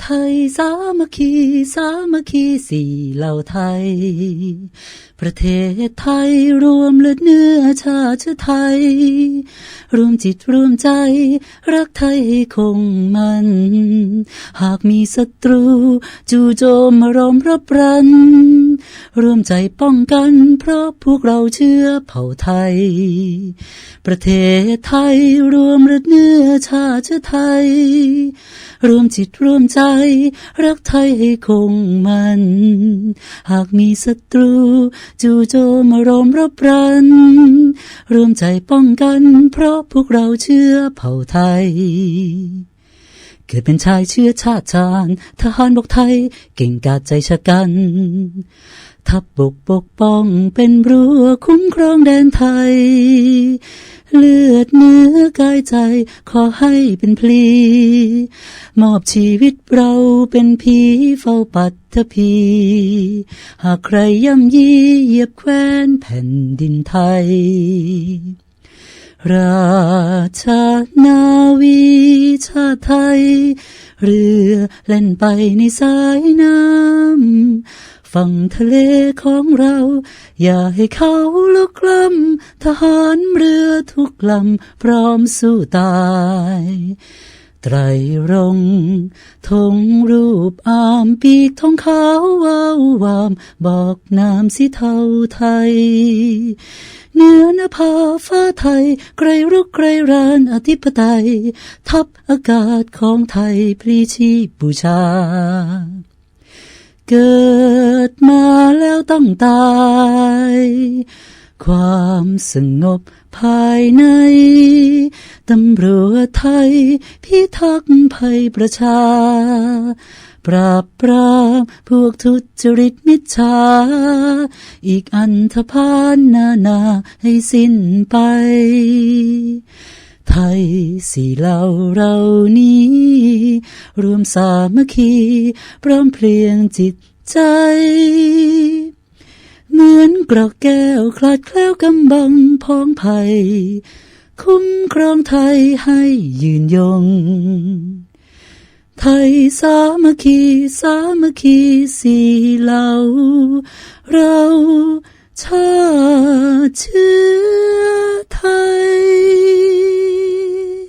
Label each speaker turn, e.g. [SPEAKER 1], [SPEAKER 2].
[SPEAKER 1] ไทยสามัคคีสามัคคีสี่เหล่าไทย ประเทศไทยรวมเลือดเนื้อชาติเชื้อไทย รวมจิตรวมใจ รักไทยคงมัน หากมีศัตรู จู่โจมมารอมรบรัน ร่วมใจป้องกัน เพราะพวกเราเชื่อเผ่าไทย ประเทศไทยรวมเลือดเนื้อชาติเชื้อไทย รวมจิตรวมใจ รักไทยให้คงมัน หากมีศัตรู จู่โจมมารมรบรัน รวมใจป้องกัน เพราะพวกเราเชื่อเผ่าไทย เกิดเป็นชายเชื้อชาติชาญทหารบกไทยเก่งกาจใจชะกัน ทัพบกปกป้องเป็นรั้วคุ้มครองแดนไทย เลือดเนื้อกายใจขอให้เป็นพลี มอบชีวิตเราเป็นผีเฝ้าปัตตภีหากใครย่ำยีเหยียบแคว้นแผ่นดินไทย ราชนาวีชาไทย เรือเล่นไปในสายน้ำฝั่งทะเลของเรา อย่าให้เขาลุกล้ำทหารเรือทุกลำพร้อมสู้ตาย ไตรรงค์ธงรูปอามปีกทองขาวว้าววาม บอกนามสิเทาไทยเหนือนภาฟ้าไทย ไกรรุกไกรรานอธิปไตย ทัพอากาศของไทยพลีชีบูชา เกิดมาแล้วต้องตาย ความสงบภายใน ตำรวจไทย พิทักษ์ภัยประชา ปราบปรามพวกทุจริตมิจฉา อีกอันธพาลนานาให้สิ้นไป ไทยสี่เหล่าเรานี้ รวมสามัคคี พร้อมเพลียงจิตใจ เหมือนกรอกแก้วคลาดแคล้วกำบังพองภัย คุ้มครองไทยให้ยืนยง ไทยสามัคคีสามัคคีสี่เหล่า เราชาติเชื้อ